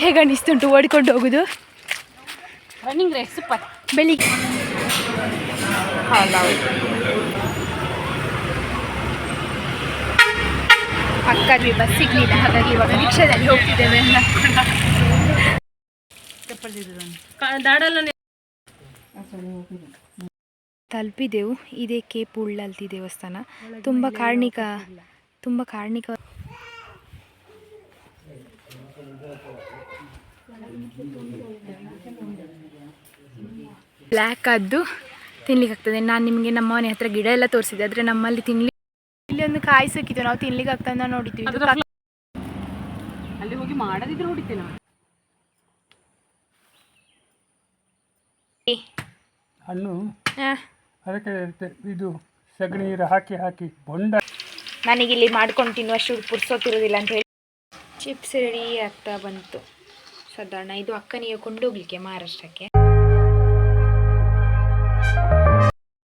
ಹೇಗೆ ಅನ್ನಿಸ್ತುಂಟು ಓಡಿಕೊಂಡು ಹೋಗುದು? Running race super ಬೆಳಿಗ್ಗೆ. ಪಕ್ಕದ್ವಿ ಬಸ್ ಸಿಗ್ಲಿಲ್ಲ ಹಾಗಾಗಿ ಇವಾಗ ರಿಕ್ಷಾದಲ್ಲಿ ಹೋಗ್ತಿದ್ದೇವೆ ತಲುಪಿದೆವು. ಇದೇ ಕೆ ಪುಳ್ಳಲ್ತಿ ದೇವಸ್ಥಾನ. ತುಂಬ ಕಾರ್ಣಿಕ ತುಂಬ ಕಾರ್ಣಿಕ ಬ್ಲ್ಯಾಕ್ ಆದ್ದು ತಿನ್ಲಿಕ್ಕೆ ಆಗ್ತದೆ. ನಾನು ನಿಮಗೆ ನಮ್ಮ ಮನೆ ಹತ್ರ ಗಿಡ ಎಲ್ಲ ತೋರಿಸಿದೆ ಆದರೆ ನಮ್ಮಲ್ಲಿ ತಿನ್ಲಿ ಇಲ್ಲಿ ಒಂದು ಕಾಯಿ ಸಿಕ್ಕಿತ್ತು ನಾವು ತಿನ್ಲಿಕ್ಕೆ ಆಗ್ತದೆ ನೋಡಿದ್ವಿ. ಅಲ್ಲಿ ಹೋಗಿ ಮಾಡದಿದ್ರೆ ಹೊಡಿತೇನೆ. ಹಣ್ಣು. ಅದಕ್ಕೆ ಇದು ಸಗಣಿ ನೀರು ಹಾಕಿ ಹಾಕಿ ಬೊಂಡ ನನಗಿಲ್ಲಿ ಮಾಡ್ಕೊಂಡು ತಿನ್ನುವಷ್ಟು ಪುರ್ಸೋತಿರೋದಿಲ್ಲ ಅಂತ ಹೇಳಿ ಚಿಪ್ಸ್ ರೆಡಿ ಆಗ್ತಾ ಬಂತು. ಸಾಧಾರಣ ಇದು ಅಕ್ಕನಿಗೆ ಕೊಂಡೋಗ್ಲಿಕ್ಕೆ ಮಹಾರಾಷ್ಟ್ರಕ್ಕೆ.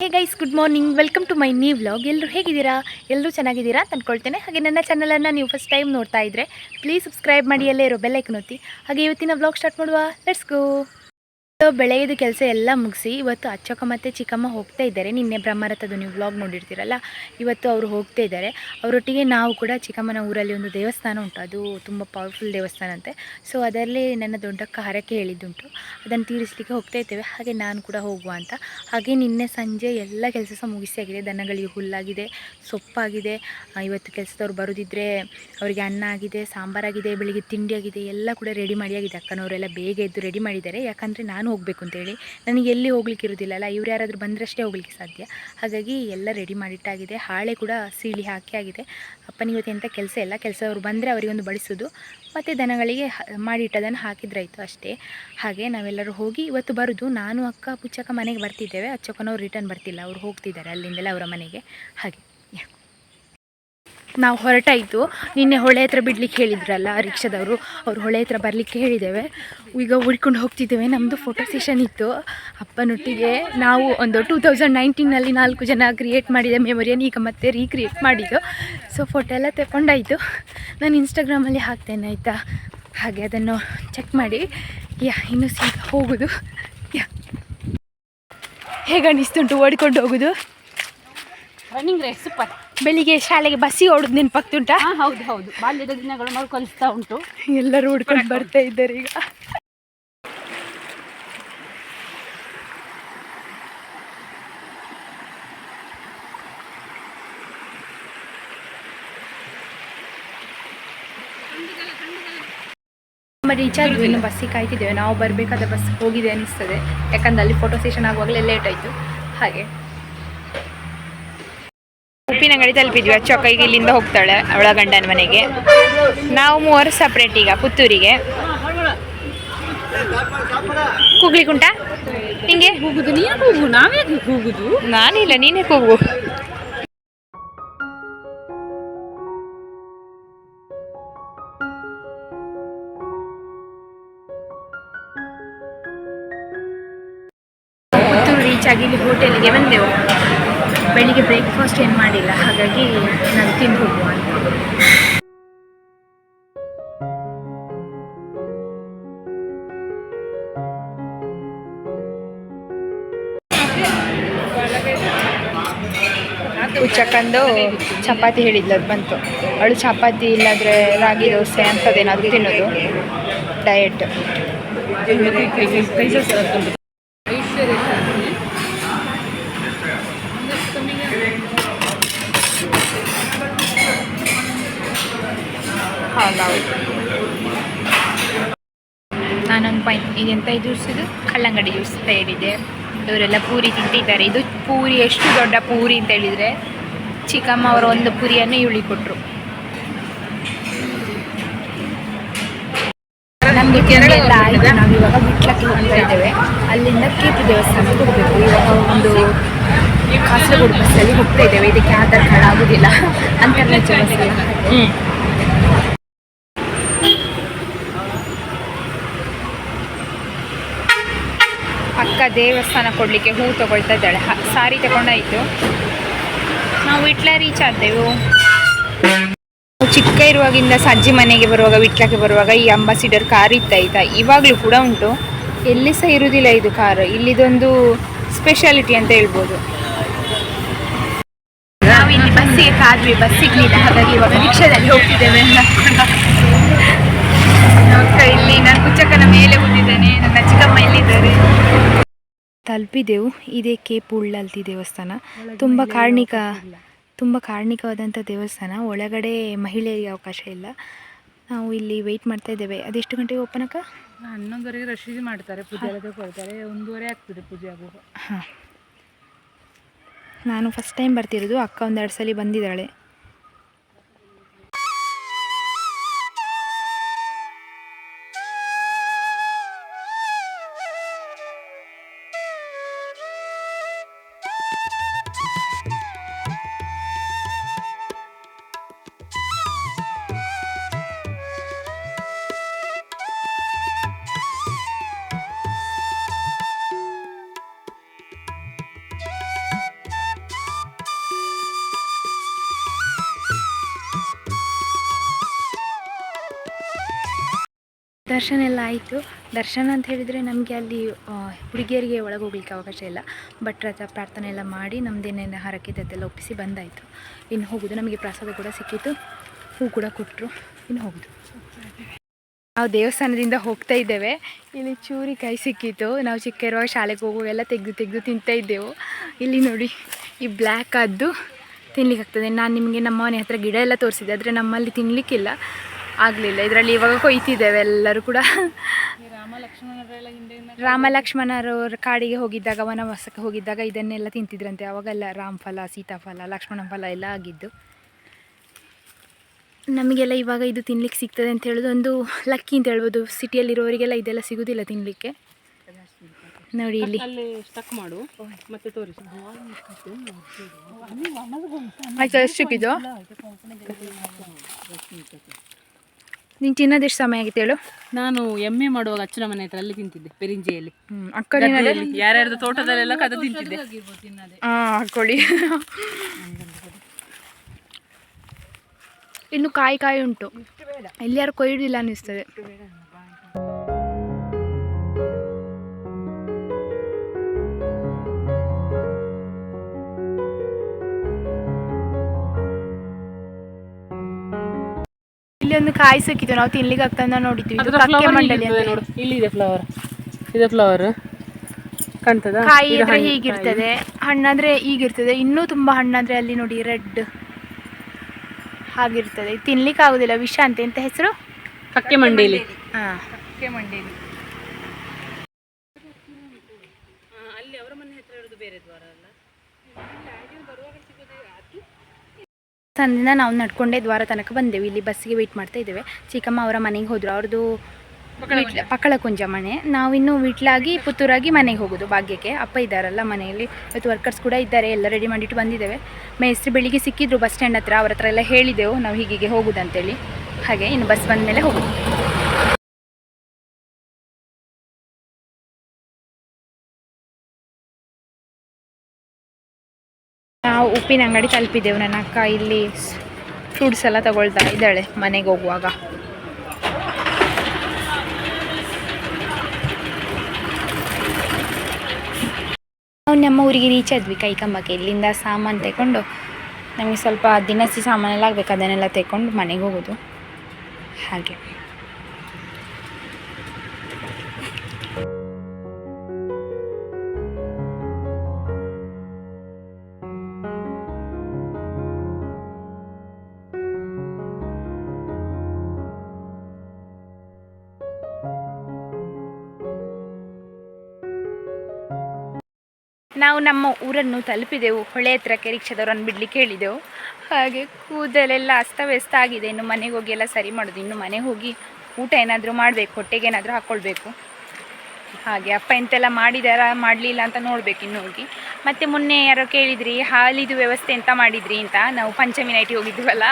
Hey guys good morning welcome to my new vlog ಎಲ್ಲರೂ ಹೇಗಿದ್ದೀರಾ? ಎಲ್ಲರೂ ಚೆನ್ನಾಗಿದ್ದೀರಾ? ಅಂತ ಅಂದ್ಕೊಳ್ತೇನೆ ಹಾಗೆ ನನ್ನ ಚಾನಲನ್ನು ನೀವು ಫಸ್ಟ್ ಟೈಮ್ ನೋಡ್ತಾ ಇದ್ದರೆ ಪ್ಲೀಸ್ ಸಬ್ಸ್ಕ್ರೈಬ್ ಮಾಡಿ ಎಲ್ಲೇ ಇರೋ ಬೆಲ್ಲೈಕನ್ ಒತ್ತಿ. ಹಾಗೆ ಇವತ್ತಿನ ವ್ಲಾಗ್ ಸ್ಟಾರ್ಟ್ ಮಾಡುವ. ಲೆಟ್ಸ್ ಗೋ ಬೆಳಗ್ಗೆದು ಕೆಲಸ ಎಲ್ಲ ಮುಗಿಸಿ, ಇವತ್ತು ಅಚ್ಚಕ್ಕ ಮತ್ತು ಚಿಕ್ಕಮ್ಮ ಹೋಗ್ತಾ ಇದ್ದಾರೆ. ನಿನ್ನೆ ಬ್ರಹ್ಮರಥದ್ದು ನೀವು ವ್ಲಾಗ್ ನೋಡಿರ್ತೀರಲ್ಲ, ಇವತ್ತು ಅವರು ಹೋಗ್ತಾ ಇದ್ದಾರೆ. ಅವರೊಟ್ಟಿಗೆ ನಾವು ಕೂಡ ಚಿಕ್ಕಮ್ಮನ ಊರಲ್ಲಿ ಒಂದು ದೇವಸ್ಥಾನ ಉಂಟು. ಅದು ತುಂಬ ಪವರ್ಫುಲ್ ದೇವಸ್ಥಾನ ಅಂತೆ. ಸೊ ಅದರಲ್ಲಿ ನನ್ನ ದೊಡ್ಡಕ್ಕ ಹರಕೆ ಹೇಳಿದ್ದುಂಟು. ಅದನ್ನು ತೀರಿಸಲಿಕ್ಕೆ ಹೋಗ್ತಾ ಇದ್ದೇವೆ ಹಾಗೆ ನಾನು ಕೂಡ ಹೋಗುವ ಅಂತ. ಹಾಗೆ ನಿನ್ನೆ ಸಂಜೆ ಎಲ್ಲ ಕೆಲಸ ಸಹ ಮುಗಿಸಿ ಆಗಿದೆ. ದನಗಳಿಗೆ ಹುಲ್ಲಾಗಿದೆ, ಸೊಪ್ಪಾಗಿದೆ. ಇವತ್ತು ಕೆಲಸದವ್ರು ಬರೋದಿದ್ದರೆ ಅವರಿಗೆ ಅನ್ನ ಆಗಿದೆ, ಸಾಂಬಾರಾಗಿದೆ, ಬೆಳಿಗ್ಗೆ ತಿಂಡಿಯಾಗಿದೆ ಎಲ್ಲ ಕೂಡ ರೆಡಿ ಮಾಡಿ ಆಗಿದೆ ಅಕ್ಕನವರೆಲ್ಲ. ಬೇಗ ಎದ್ದು ರೆಡಿ ಮಾಡಿದ್ದಾರೆ. ಯಾಕಂದರೆ ನಾನು ಹೋಗಬೇಕು ಅಂತೇಳಿ ನನಗೆ ಎಲ್ಲಿ ಹೋಗ್ಲಿಕ್ಕೆ ಇರೋದಿಲ್ಲಲ್ಲ ಇವ್ರು ಯಾರಾದರೂ ಬಂದರಷ್ಟೇ ಹೋಗ್ಲಿಕ್ಕೆ ಸಾಧ್ಯ. ಹಾಗಾಗಿ ಎಲ್ಲ ರೆಡಿ ಮಾಡಿಟ್ಟಾಗಿದೆ. ಹಾಳೆ ಕೂಡ ಸೀಳಿ ಹಾಕಿ ಆಗಿದೆ. ಅಪ್ಪನಿಗೆ ಎಂಥ ಕೆಲಸ ಇಲ್ಲ. ಅವರು ಬಂದರೆ ಅವರಿಗೊಂದು ಬಳಸೋದು ಮತ್ತು ದನಗಳಿಗೆ ಮಾಡಿಟ್ಟದನ್ನು ಹಾಕಿದ್ರಾಯಿತು ಅಷ್ಟೇ. ಹಾಗೆ ನಾವೆಲ್ಲರೂ ಹೋಗಿ ಇವತ್ತು ಬರೋದು. ನಾನು, ಅಕ್ಕ, ಪುಚ್ಚಕ್ಕ ಮನೆಗೆ ಬರ್ತಿದ್ದೇವೆ. ಅಚ್ಚಕ್ಕನವ್ರು ರಿಟರ್ನ್ ಬರ್ತಿಲ್ಲ. ಅವ್ರು ಹೋಗ್ತಿದ್ದಾರೆ ಅಲ್ಲಿಂದಲೇ ಅವರ ಮನೆಗೆ. ಹಾಗೆ. ನಾವು ಹೊರಟಾಯಿತು. ನಿನ್ನೆ ಹೊಳೆ ಹತ್ರ ಬಿಡ್ಲಿಕ್ಕೆ ಹೇಳಿದ್ರಲ್ಲ ರಿಕ್ಷಾದವರು ಅವ್ರು ಹೊಳೆ ಹತ್ರ ಬರಲಿಕ್ಕೆ ಹೇಳಿದ್ದೇವೆ. ಈಗ ಹುಡ್ಕೊಂಡು ಹೋಗ್ತಿದ್ದೇವೆ. ನಮ್ಮದು ಫೋಟೋ ಸೆಷನ್ ಇತ್ತು. ಅಪ್ಪನೊಟ್ಟಿಗೆ ನಾವು ಒಂದು ಟೂ ತೌಸಂಡ್ ನೈನ್ಟೀನಲ್ಲಿ ನಾಲ್ಕು ಜನ ಕ್ರಿಯೇಟ್ ಮಾಡಿದ ಮೆಮೊರಿಯನ್ನು ಈಗ ಮತ್ತೆ ರೀಕ್ರಿಯೇಟ್ ಮಾಡಿದ್ದು. ಸೊ ಫೋಟೋ ಎಲ್ಲ ತಗೊಂಡಾಯಿತು ನಾನು ಇನ್ಸ್ಟಾಗ್ರಾಮಲ್ಲಿ ಹಾಕ್ತೇನೆ, ಆಯಿತಾ? ಹಾಗೆ ಅದನ್ನು ಚೆಕ್ ಮಾಡಿ. ಯಾ, ಇನ್ನು ಸೀದಾ ಹೋಗೋದು. ಯಾ. ಹೇಗೆ ಅನ್ನಿಸ್ತುಂಟು ಓಡಿಕೊಂಡು ಹೋಗೋದು? ರನ್ನಿಂಗ್ ರೇಸ್ ಸೂಪರ್ ಬೆಳಿಗ್ಗೆ ಶಾಲೆಗೆ ಬಸ್ಸಿಗೆ ಓಡೋದು ನೆನಪಾಗ್ತುಂಟಾ ಹೌದು ಹೌದು. ಬಾಲ್ಯದ ದಿನಗಳು ಮರುಕಳಿಸ್ತಾ ಉಂಟು. ಎಲ್ಲರೂ ಹುಡ್ಕೊಂಡು ಬರ್ತಾ ಇದ್ದಾರೆ ಈಗ. ರೀಚ್ ಇನ್ನು ಬಸ್ಸಿಗೆ ಕಾಯ್ತಿದ್ದೇವೆ. ನಾವು ಬರಬೇಕಾದ ಬಸ್ ಹೋಗಿದೆ ಅನಿಸ್ತದೆ ಯಾಕಂದ್ರೆ ಅಲ್ಲಿ ಫೋಟೋ ಸೆಷನ್ ಆಗುವಾಗಲೇ ಲೇಟ್ ಆಯಿತು. ಹಾಗೆ. ಅಂಗಡಿ ತಲುಪಿದ್ವಿ. ಅಚ್ಚಕ್ಕ ಈಗ ಇಲ್ಲಿಂದ ಹೋಗ್ತಾಳೆ ಅವಳ ಗಂಡನ ಮನೆಗೆ. ನಾವು ಮೂವರು ಸಪ್ರೇಟ್ ಈಗ ಪುತ್ತೂರಿಗೆ. ಕೂಗ್ಲಿಕ್ಕುಂಟಾ? ನಿಂಗೆ? ಕೂಗುದು ನೀನು ಕೂಗು ನಾವೇ ಕೂಗುದು? ನಾನಿಲ್ಲ ನೀನೇ ಕೂಗು. ಪುತ್ತೂರು ರೀಚ್ ಆಗಿ ಇಲ್ಲಿ ಹೋಟೆಲ್ಗೆ ಬಂದೆವು. ಬೆಳಿಗ್ಗೆ ಬ್ರೇಕ್ಫಾಸ್ಟ್ ಏನು ಮಾಡಿಲ್ಲ ಹಾಗಾಗಿ ನಾನು ತಿಂದು ಹೋಗುವ ಅಂತ. ಹುಚ್ಚಕ್ಕಂದು ಚಪಾತಿ ಹೇಳಿದ್ಲು ಅದು ಬಂತು. ಅವಳು ಚಪಾತಿ ಇಲ್ಲಾಂದರೆ ರಾಗಿ ದೋಸೆ ಅಂಥದ್ದೇನಾದರೂ ತಿನ್ನೋದು. ಡಯಟ್ ಹೌದೌದು ನಾನೊಂದು ಪಾಯಿಂಟ್ ಇದೆಂತ ಜ್ಯೂಸ್ ಇದು ಕಲ್ಲಂಗಡಿ ಜ್ಯೂಸ್ ಹೇಳಿದೆ ಇವರೆಲ್ಲ ಪೂರಿ ತಿಂತಿದ್ದಾರೆ. ಇದು ಪೂರಿ, ಎಷ್ಟು ದೊಡ್ಡ ಪೂರಿ ಅಂತ ಹೇಳಿದರೆ ಚಿಕ್ಕಮ್ಮ ಅವರ ಒಂದು ಪೂರಿಯನ್ನು ಇವಳಿ ಕೊಟ್ಟರು ನಮಗೆ ಎಲ್ಲ ಆಯಿತು. ನಾವು ಇವಾಗ ಬಿಟ್ಲಕ್ಕೆ ಹೋಗ್ತಾ ಇದ್ದೇವೆ. ಅಲ್ಲಿಂದ ಕೀರ್ತಿ ದೇವಸ್ಥಾನಕ್ಕೆ ಹೋಗಬೇಕು. ಇವಾಗ ಒಂದು ಕಾಸರಗೋಡು ಬಸ್ಸಲ್ಲಿ ಹೋಗ್ತಾ ಇದ್ದೇವೆ. ಇದಕ್ಕೆ ಆಧಾರ್ ಕಾರ್ಡ್ ಆಗೋದಿಲ್ಲ. ಅಂತಾರಾಜ್ಯ ಬಸ್ ಅಕ್ಕ ದೇವಸ್ಥಾನ ಕೊಡಲಿಕ್ಕೆ ಹೂ ತೊಗೊಳ್ತಾ ಇದ್ದಾಳೆ. ಸಾರಿ ತಗೊಂಡಾಯಿತು. ನಾವು ವಿಟ್ಲ ರೀಚ್ ಆದೆವು ಚಿಕ್ಕ ಇರುವಾಗಿಂದ ಸಜ್ಜಿ ಮನೆಗೆ ಬರುವಾಗ, ವಿಟ್ಲಕ್ಕೆ ಬರುವಾಗ ಈ ಅಂಬಾಸಿಡರ್ ಕಾರ್ ಇತ್ತ ಆಯ್ತಾ ಇವಾಗಲೂ ಕೂಡ ಉಂಟು. ಎಲ್ಲಿ ಸಹ ಇರುವುದಿಲ್ಲ ಇದು ಕಾರ್. ಇಲ್ಲಿದೊಂದು ಸ್ಪೆಷಾಲಿಟಿ ಅಂತ ಹೇಳ್ಬೋದು. ನಾವು ಇಲ್ಲಿ ಬಸ್ಸಿಗೆ ಕಾದ್ವಿ. ಬಸ್ ಸಿಗ್ಲಿಲ್ಲ. ಹಾಗಾಗಿ ಇವಾಗ ರಿಕ್ಷಾದಲ್ಲಿ ಹೋಗ್ತಿದ್ದೇವೆ ಇಲ್ಲಿ ನಾನು ಕುಚ್ಚಕ್ಕನ ಮೇಲೆ ಕೂತಿದ್ದೇನೆ ನನ್ನ ಚಿಕ್ಕಮ್ಮ ಇಲ್ಲಿದ್ದಾರೆ ತಲುಪಿದೆವು. ಇದೇ ಕೆ ಪುಳ್ಳಲ್ತಿ ದೇವಸ್ಥಾನ. ತುಂಬ ಕಾರ್ಣಿಕ ತುಂಬ ಕಾರ್ಣಿಕವಾದಂಥ ದೇವಸ್ಥಾನ. ಒಳಗಡೆ ಮಹಿಳೆಯರಿಗೆ ಅವಕಾಶ ಇಲ್ಲ. ನಾವು ಇಲ್ಲಿ ವೆಯ್ಟ್ ಮಾಡ್ತಾ ಇದ್ದೇವೆ. ಅದೆಷ್ಟು ಗಂಟೆಗೆ ಓಪನ್ ಅಕ್ಕ? ಹನ್ನೊಂದುವರೆಗೆ ರಶೀದಿ ಮಾಡ್ತಾರೆ. ಪೂಜೆ ಕೊಡ್ತಾರೆ ಒಂದೂವರೆ ಆಗ್ತದೆ ಪೂಜೆ ಆಗುವಾಗ. ಹಾಂ. ನಾನು ಫಸ್ಟ್ ಟೈಮ್ ಬರ್ತಿರೋದು. ಅಕ್ಕ ಒಂದೆರಡು ಸಲ ಬಂದಿದ್ದಾಳೆ. ದರ್ಶನ ಎಲ್ಲ ಆಯಿತು. ದರ್ಶನ ಅಂತ ಹೇಳಿದರೆ ನಮಗೆ ಅಲ್ಲಿ ಹುಡುಗಿಯರಿಗೆ ಒಳಗೆ ಹೋಗ್ಲಿಕ್ಕೆ ಅವಕಾಶ ಇಲ್ಲ. ಭಟ್ರ ಪ್ರಾರ್ಥನೆ ಎಲ್ಲ ಮಾಡಿ ನಮ್ಮದೇನೇನು ಹರಕಿದ್ದೆಲ್ಲ ಒಪ್ಪಿಸಿ ಬಂದಾಯಿತು. ಇನ್ನು ಹೋಗೋದು. ನಮಗೆ ಪ್ರಸಾದ ಕೂಡ ಸಿಕ್ಕಿತ್ತು. ಹೂ ಕೂಡ ಕೊಟ್ಟರು ಇನ್ನು ಹೋಗೋದು. ನಾವು ದೇವಸ್ಥಾನದಿಂದ ಹೋಗ್ತಾ ಇದ್ದೇವೆ. ಇಲ್ಲಿ ಚೂರಿ ಕೈ ಸಿಕ್ಕಿತ್ತು. ನಾವು ಚಿಕ್ಕ ಶಾಲೆಗೆ ಶಾಲೆಗೆ ಹೋಗುವಾಗೆಲ್ಲ ತೆಗೆದು ತೆಗೆದು ತಿಂತಾ ಇದ್ದೆವು. ಇಲ್ಲಿ ನೋಡಿ, ಈ ಬ್ಲ್ಯಾಕ್ ಆದ್ದು ತಿನ್ಲಿಕ್ಕೆ ಆಗ್ತದೆ ನಾನು ನಿಮಗೆ ನಮ್ಮ ಮನೆ ಹತ್ರ ಗಿಡ ಎಲ್ಲ ತೋರಿಸಿದೆ ಆದರೆ ನಮ್ಮಲ್ಲಿ ತಿನ್ನಲಿಕ್ಕಿಲ್ಲ ಆಗಲಿಲ್ಲ. ಇದರಲ್ಲಿ ಇವಾಗ ಕೊಯ್ತಿದ್ದೇವೆ ಎಲ್ಲರೂ ಕೂಡ. ರಾಮ ಲಕ್ಷ್ಮಣರು ಲಕ್ಷ್ಮಣರವ್ರ ಕಾಡಿಗೆ ಹೋಗಿದ್ದಾಗ ವನವಾಸಕ್ಕೆ ಹೋಗಿದ್ದಾಗ ಇದನ್ನೆಲ್ಲ ತಿಂತಿದ್ರಂತೆ. ಅವಾಗೆಲ್ಲ ರಾಮಫಲ ಸೀತಾಫಲ ಲಕ್ಷ್ಮಣ ಫಲ ಎಲ್ಲ ಆಗಿದ್ದು. ನಮಗೆಲ್ಲ ಇವಾಗ ಇದು ತಿನ್ಲಿಕ್ಕೆ ಸಿಗ್ತದೆ ಅಂತ ಹೇಳೋದು. ಒಂದು ಲಕ್ಕಿ ಅಂತ ಹೇಳ್ಬೋದು. ಸಿಟಿಯಲ್ಲಿರೋರಿಗೆಲ್ಲ ಇದೆಲ್ಲ ಸಿಗೋದಿಲ್ಲ ತಿನ್ನಲಿಕ್ಕೆ ನೋಡಿ ಇಲ್ಲಿ. ಆಯ್ತು ಸ್ಟಕ್ ಮಾಡು. ಮತ್ತೆ ತೋರಿಸು. ಆಯ್ತು ಎಷ್ಟಕ್ಕಿದು ನೀನು ತಿನ್ನೋದು ಎಷ್ಟು ಸಮಯ ಆಗಿತ್ತು ಹೇಳು? ನಾನು ಎಮ್ಮೆ ಮಾಡುವಾಗ ಅಚ್ಚನ ಮನೆ ಹತ್ರ ಅಲ್ಲಿ ತಿಂತಿದ್ದೆ ಪೆರಿಂಜೆಯಲ್ಲಿ. ಅಕ್ಕನಿನ ಯಾರ್ಯಾರ್ದು ತೋಟದಲ್ಲೆಲ್ಲ ಕದ ತಿಂತಿದ್ದೆ. ಹಾಂ ಹಾಕೊಳ್ಳಿ ಇನ್ನು ಕಾಯಿ ಕಾಯಿ ಉಂಟು. ಎಲ್ಲಿಯಾರು ಕೊಯ್ದಿಲ್ಲ ಅನ್ನಿಸ್ತದೆ ಇಲ್ಲಿ ಒಂದು ಕಾಯಿ ಸಿಕ್ಕಿತ್ತು ನಾವು ತಿನ್ಲಿಕ್ಕೆ ಆಗ್ತದ ನೋಡಿದ್ವಿ. ಇದು ಕಕ್ಕೆ ಅಂತ. ನೋಡು. ಇಲ್ಲಿ ಇದೆ ಫ್ಲವರ್ ಇದೆ ಫ್ಲವರ್ ಕಾಣ್ತದ? ಕಾಯಿ ಇದ್ರೆ ಹೀಗಿರ್ತದೆ. ಹಣ್ಣಾದ್ರೆ ಹೀಗಿರ್ತದೆ. ಇನ್ನೂ ತುಂಬಾ ಹಣ್ಣಾದ್ರೆ ಅಲ್ಲಿ ನೋಡಿ ರೆಡ್ ಹಾಗಿರ್ತದೆ. ತಿನ್ಲಿಕ್ಕೆ ಆಗುದಿಲ್ಲ. ವಿಷ ಅಂತ ಎಂತ ಹೆಸರು? ಕಕ್ಕೆ ಮಂಡೇಲಿ. ಹಾ. ಅಲ್ಲಿ ಅವರ ಮನೆ ಹತ್ರ ಇರೋದು ಬೇರೆ ದ್ವಾರ ಅಲ್ಲ? ಸಂದಿಂದ ನಾವು ನಡ್ಕೊಂಡೇ ದ್ವಾರ ತನಕ ಬಂದೆವು. ಇಲ್ಲಿ ಬಸ್ಸಿಗೆ ವೆಯ್ಟ್ ಮಾಡ್ತಾ ಇದ್ದೇವೆ. ಚಿಕ್ಕಮ್ಮ ಅವರ ಮನೆಗೆ ಹೋದ್ರು. ಅವ್ರದ್ದು ಪಕ್ಕಳ ಕುಂಜ ಮನೆ. ನಾವಿನ್ನು ವಿಟ್ಲಾಗಿ ಪುತ್ತೂರಾಗಿ ಮನೆಗೆ ಹೋಗೋದು. ಭಾಗ್ಯಕ್ಕೆ ಅಪ್ಪ ಇದ್ದಾರಲ್ಲ ಮನೆಯಲ್ಲಿ. ಇವತ್ತು ವರ್ಕರ್ಸ್ ಕೂಡ ಇದ್ದಾರೆ. ಎಲ್ಲ ರೆಡಿ ಮಾಡಿಟ್ಟು ಬಂದಿದ್ದೇವೆ. ಮೇಸ್ತ್ರಿ ಬೆಳಿಗ್ಗೆ ಸಿಕ್ಕಿದ್ರು ಬಸ್ ಸ್ಟ್ಯಾಂಡ್ ಹತ್ರ. ಅವ್ರ ಹತ್ರ ಎಲ್ಲ ಹೇಳಿದೆವು. ನಾವು ಹೀಗೆ ಹೋಗುದಂತೇಳಿ. ಹಾಗೆ ಇನ್ನು ಬಸ್ ಬಂದ ಮೇಲೆ ಹೋಗೋದು. ಉಪ್ಪಿನ ಅಂಗಡಿ ತಲುಪಿದ್ದೆವು. ನನ್ನ ಅಕ್ಕ ಇಲ್ಲಿ ಫ್ರೂಟ್ಸ್ ಎಲ್ಲ ತಗೊಳ್ತಾ ಇದ್ದಾಳೆ ಮನೆಗೆ ಹೋಗುವಾಗ. ನಾವು ನಮ್ಮ ಊರಿಗೆ ರೀಚ್ ಆದ್ವಿ ಕೈಕಂಬಕ್ಕೆ. ಇಲ್ಲಿಂದ ಸಾಮಾನು ತಗೊಂಡು ನಮಗೆ ಸ್ವಲ್ಪ ದಿನಸಿ ಸಾಮಾನೆಲ್ಲ ಆಗಬೇಕು ಅದನ್ನೆಲ್ಲ ತಗೊಂಡು ಮನೆಗೆ ಹೋಗೋದು. ಹಾಗೆ. ನಮ್ಮ ಊರನ್ನು ತಲುಪಿದೆವು. ಹೊಳೆ ಹತ್ರಕ್ಕೆ ರಿಕ್ಷಾದವರನ್ನು ಬಿಡ್ಲಿಕ್ಕೆ ಹೇಳಿದೆವು ಹಾಗೆ ಕೂದಲೆಲ್ಲ ಅಸ್ತವ್ಯಸ್ತ ಆಗಿದೆ. ಇನ್ನು ಮನೆಗೆ ಹೋಗಿ ಎಲ್ಲ ಸರಿ ಮಾಡೋದು. ಇನ್ನು ಮನೆಗೆ ಹೋಗಿ ಊಟ ಏನಾದರೂ ಮಾಡಬೇಕು. ಹೊಟ್ಟೆಗೆ ಏನಾದರೂ ಹಾಕ್ಕೊಳ್ಬೇಕು ಹಾಗೆ ಅಪ್ಪ ಎಂತೆಲ್ಲ ಮಾಡಿದಾರ, ಮಾಡಲಿಲ್ಲ ಅಂತ ನೋಡ್ಬೇಕು ಇನ್ನು ಹೋಗಿ. ಮತ್ತು ಮೊನ್ನೆ ಯಾರೋ ಕೇಳಿದ್ರಿ, ಹಾಲಿದು ವ್ಯವಸ್ಥೆ ಎಂತ ಮಾಡಿದ್ರಿ ಅಂತ. ನಾವು ಪಂಚಮಿ ನೈಟ್ ಹೋಗಿದ್ವಲ್ಲ.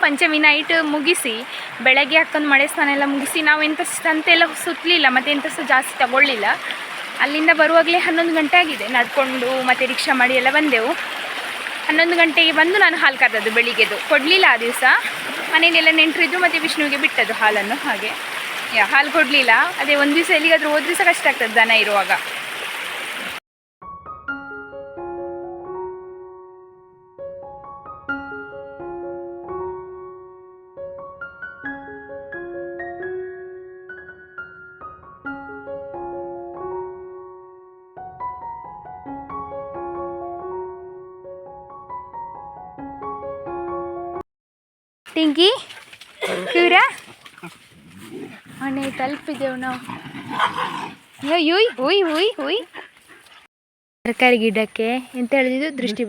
ಪಂಚಮಿ ನೈಟ್ ಮುಗಿಸಿ, ಬೆಳಗ್ಗೆ ಹಾಕೊಂಡು ಮಳೆ ಸ್ನಾನ ಎಲ್ಲ ಮುಗಿಸಿ, ನಾವು ಎಂತ ಸಂತೆಲ್ಲ ಸುತ್ತಲಿಲ್ಲ ಮತ್ತು ಎಂತ ಜಾಸ್ತಿ ತಗೊಳ್ಳಿಲ್ಲ. ಅಲ್ಲಿಂದ ಬರುವಾಗಲೇ ಹನ್ನೊಂದು ಗಂಟೆ ಆಗಿದೆ. ನಡ್ಕೊಂಡು ಮತ್ತು ರಿಕ್ಷಾ ಮಾಡಿ ಎಲ್ಲ ಬಂದೆವು. ಹನ್ನೊಂದು ಗಂಟೆಗೆ ಬಂದು ನಾನು ಹಾಲು ಕರೆದದ್ದು ಬೆಳಿಗ್ಗೆದು. ಕೊಡಲಿಲ್ಲ ಆ ದಿವಸ. ಮನೆಯಲ್ಲೆಲ್ಲ ನೆಂಟರಿದ್ದು ಮತ್ತು ವಿಷ್ಣುವಿಗೆ ಬಿಟ್ಟದ್ದು ಹಾಲನ್ನು ಹಾಗೆ. ಯಾ, ಹಾಲು ಕೊಡಲಿಲ್ಲ. ಅದೇ ಒಂದು ದಿವಸ ಎಲ್ಲಿಗಾದರೂ ಹೋದ್ರೆ ಸಹ ಕಷ್ಟ ಆಗ್ತದೆ ದನ ಇರುವಾಗ. ಟಿಂಕಿ ಕ್ಯೂರ ಮನೆ ತಲುಪಿದೆವು ನಾವು. ಯುಯ್ ಹುಯ್ ಹುಯ್ ಹುಯ್ ತರಕಾರಿ ಗಿಡಕ್ಕೆ ಎಂತ ಹೇಳಿದ್ದು? ದೃಷ್ಟಿ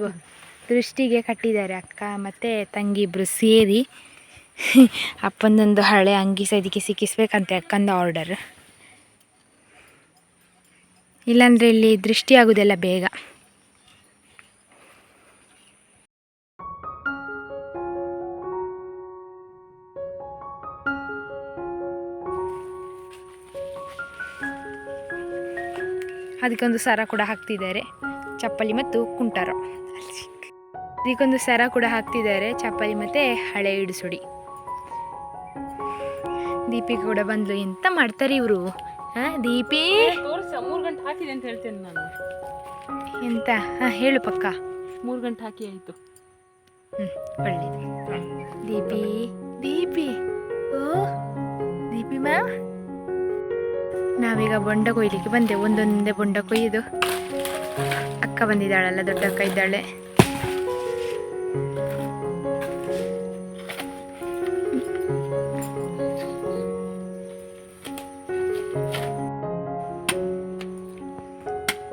ದೃಷ್ಟಿಗೆ ಕಟ್ಟಿದ್ದಾರೆ ಅಕ್ಕ ಮತ್ತು ತಂಗಿ ಇಬ್ಬರು ಸೇರಿ. ಅಪ್ಪಂದೊಂದು ಹಳೆ ಅಂಗಿ ಸೈದಿಗೆ ಸಿಕ್ಕಿಸ್ಬೇಕಂತೆ ಅಕ್ಕಂದು ಆರ್ಡರ್ ಇಲ್ಲಾಂದರೆ ಇಲ್ಲಿ ದೃಷ್ಟಿ ಆಗೋದೆಲ್ಲ ಬೇಗ. ಅದಕ್ಕೊಂದು ಸರ ಕೂಡ ಹಾಕ್ತಿದ್ದಾರೆ. ಚಪ್ಪಲಿ ಮತ್ತು ಕುಂಟಾರ. ಅದಕ್ಕೊಂದು ಸರ ಕೂಡ ಹಾಕ್ತಿದ್ದಾರೆ. ಚಪ್ಪಲಿ ಮತ್ತು ಹಳೆ ಇಡಿಸುಡಿ ದೀಪಿಗೆ ಕೂಡ ಬಂದ್ಲು. ಎಂತ ಮಾಡ್ತಾರೆ ಇವರು? ಹಾಂ ದೀಪಿ? ಮೂರು ಗಂಟೆ ಹಾಕಿದೆ ಅಂತ ಹೇಳ್ತೇನೆ ನಾನು. ಎಂತ? ಹಾಂ ಹೇಳು ಪಕ್ಕ. ಮೂರು ಗಂಟೆ ಹಾಕಿ ಆಯಿತು. ಹ್ಞೂ ಒಳ್ಳೆಯದು ದೀಪಿ ದೀಪಿ. ಓ ದೀಪಿ ಮಾ ನಾವೀಗ ಬೊಂಡ ಕೊಯ್ಲಿಕ್ಕೆ ಬಂದೆ ಒಂದೊಂದೇ ಬೊಂಡ ಕೊಯ್ದು ಅಕ್ಕ ಬಂದಿದ್ದಾಳಲ್ಲ, ದೊಡ್ಡ ಅಕ್ಕ ಇದ್ದಾಳೆ.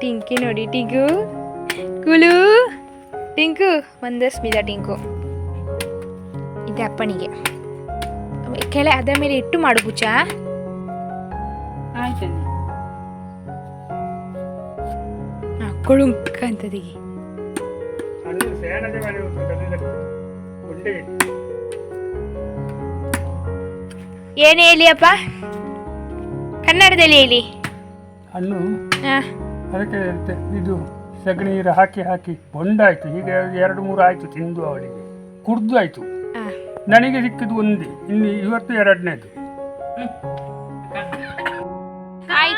ಟಿಂಕಿ ನೋಡಿ, ಟಿಂಕು. ಕುಲು. ಟಿಂಕು, ಒಂದು ಸ್ಮಿತ ಟಿಂಕು. ಇದೆ ಅಪ್ಪನಿಗೆ. ಕೆಳ ಅದರ ಮೇಲೆ ಇಟ್ಟು ಮಾಡು ಪೂಚ ಕಲ್ಲಲ್ಲಿ. ಉಂಡೆ ಇಟ್ಟು. ಏನು ಹೇಳಿ ಅಪ್ಪ ಕನ್ನಡದಲ್ಲಿ ಹೇಳಿ. ಹಣ್ಣು ಅದಕ್ಕೆ ಇದು ಸಗಣಿ ನೀರು ಹಾಕಿ ಹಾಕಿ ಬೊಂಡಾಯ್ತು ಈಗ ಎರಡು ಮೂರು ಆಯ್ತು ತಿಂದು ಅವಳಿಗೆ. ಕುಡ್ದು ಆಯ್ತು. ನನಗೆ ಸಿಕ್ಕಿದ್ದು ಒಂದೇ ಇನ್ನು ಇವತ್ತು ಎರಡನೇದು.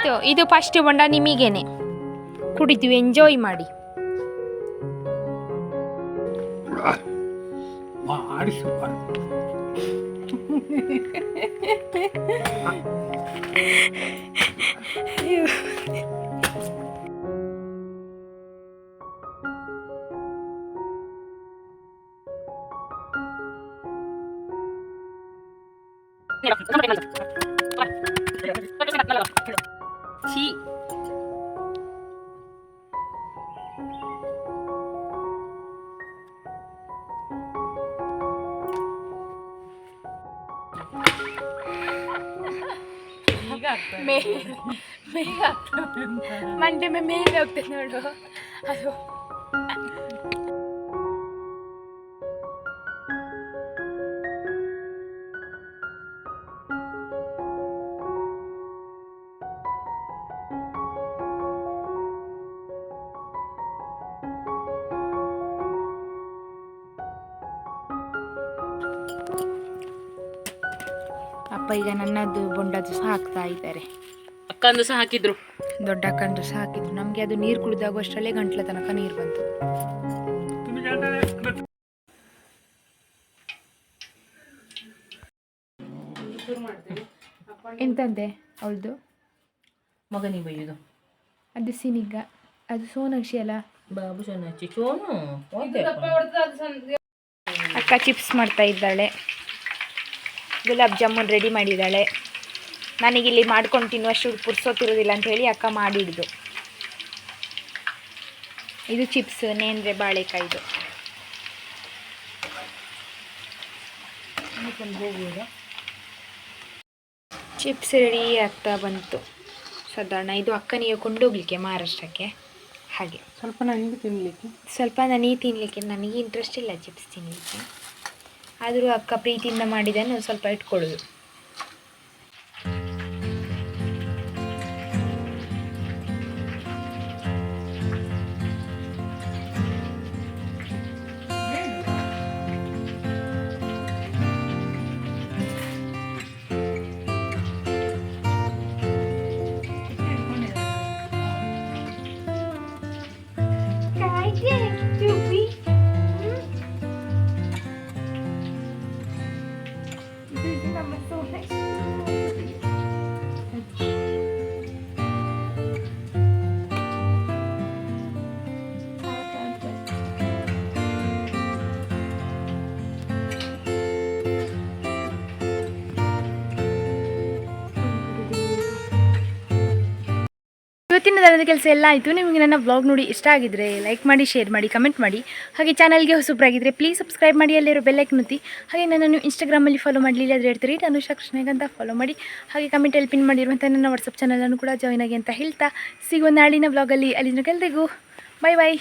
ಆಯಿತು ಇದು ಫಸ್ಟ್ ಬೊಂಡ ನಿಮಗೇನೆ. ಕುಡಿದು ಎಂಜಾಯ್ ಮಾಡಿ. ಆಡಿಸು ಛೀ ಈಗ ಆಗ್ತದೆ. ಮೇ ಮಂಡೆ ಮೇ ಮೇಲೆ ಹೋಗ್ತದೆ ನೋಡು ಅದು ಅಪ್ಪ ಈಗ ನನ್ನದು ಬೊಂಡದ್ದು ಸಹ ಹಾಕ್ತಾ ಇದ್ದಾರೆ. ಅಕ್ಕಂದು ಸಹ ಹಾಕಿದ್ರು? ದೊಡ್ಡ ಅಕ್ಕಂದು ಸಹ ಹಾಕಿದ್ರು. ನಮಗೆ ಅದು ನೀರು ಕುಡಿದಾಗುವಷ್ಟರಲ್ಲೇ ಗಂಟ್ಲ ತನಕ ನೀರು ಬಂತು. ಎಂತಂತೆ ಅವಳದು? ಮಗನಿಗೆ ಬೈಯೋದು. ಅದು ಸಿನಿಗ. ಅದು ಸೋನಾಕ್ಷಿ ಅಲ್ಲ? ಬಾಬು ಸೋನಾಕ್ಷಿ ಸೋನು? ಅಕ್ಕ ಚಿಪ್ಸ್ ಮಾಡ್ತಾ ಇದ್ದಾಳೆ. ಗುಲಾಬ್ ಜಾಮೂನ್ ರೆಡಿ ಮಾಡಿದ್ದಾಳೆ. ನನಗಿಲ್ಲಿ ಮಾಡ್ಕೊಂಡು ತಿನ್ನುವಷ್ಟು ಪುರ್ಸೋತಿರೋದಿಲ್ಲ ಅಂತ ಹೇಳಿ ಅಕ್ಕ ಮಾಡಿಡ್ದು. ಇದು ಚಿಪ್ಸ್ ನೇಂದ್ರೆ ಬಾಳೆಕಾಯಿದು. ಚಿಪ್ಸ್ ರೆಡಿ ಆಗ್ತಾ ಬಂತು. ಸಾಧಾರಣ ಇದು ಅಕ್ಕನಿಗೆ ಕೊಂಡೋಗ್ಲಿಕ್ಕೆ ಮಹಾರಾಷ್ಟ್ರಕ್ಕೆ. ಹಾಗೆ. ಸ್ವಲ್ಪ ನನಗೆ ತಿನ್ನಲಿಕ್ಕೆ ಸ್ವಲ್ಪ ನನಗೆ ತಿನ್ನಲಿಕ್ಕೆ ನನಗೆ ಇಂಟ್ರೆಸ್ಟ್ ಇಲ್ಲ ಚಿಪ್ಸ್ ತಿನ್ನಲಿಕ್ಕೆ ಆದರೂ ಅಕ್ಕ ಪ್ರೀತಿಯಿಂದ ಮಾಡಿದ್ದನ್ನು ಸ್ವಲ್ಪ ಇಟ್ಕೊಳ್ಳೋದು ಇವತ್ತಿನ ದರದ ಕೆಲಸ ಎಲ್ಲ ಆಯಿತು. ನಿಮಗೆ ನನ್ನ ಬ್ಲಾಗ್ ನೋಡಿ ಇಷ್ಟ ಆಗಿದ್ರೆ ಲೈಕ್ ಮಾಡಿ ಶೇರ್ ಮಾಡಿ ಕಮೆಂಟ್ ಮಾಡಿ. ಹಾಗೆ ಚಾನಲ್ಗೆ ಹೊಸಬ್ರಾಗಿದ್ದರೆ ಪ್ಲೀಸ್ ಸಬ್ಸ್ಕ್ರೈಬ್ ಮಾಡಿ, ಅಲ್ಲಿರೋ ಬೆಲ್ಲೈಕ್ ನುತ್ತಿ ಹಾಗೆ ನನ್ನನ್ನು ಇನ್ಸ್ಟಾಗ್ರಾಮಲ್ಲಿ ಫಾಲೋ ಮಾಡಲಿಲ್ಲ ಆದರೆ ಹೇಳ್ತೀರಿ, ನಾನು ಅಂತ ಫಾಲೋ ಮಾಡಿ. ಹಾಗೆ ಕಮೆಂಟಲ್ಲಿ ಪಿನ್ ಮಾಡಿರುವಂಥ ನನ್ನ ವಾಟ್ಸಪ್ ಚಾನಲನ್ನು ಕೂಡ ಜಾಯ್ನ್ ಆಗಿ ಅಂತ ಹೇಳ್ತಾ. ಸಿಗುವ ನಾಳಿನ ಬ್ಲಾಗಲ್ಲಿ ಅಲ್ಲಿನ ಎಲ್ಲರಿಗೂ ಬಾಯ್ ಬಾಯ್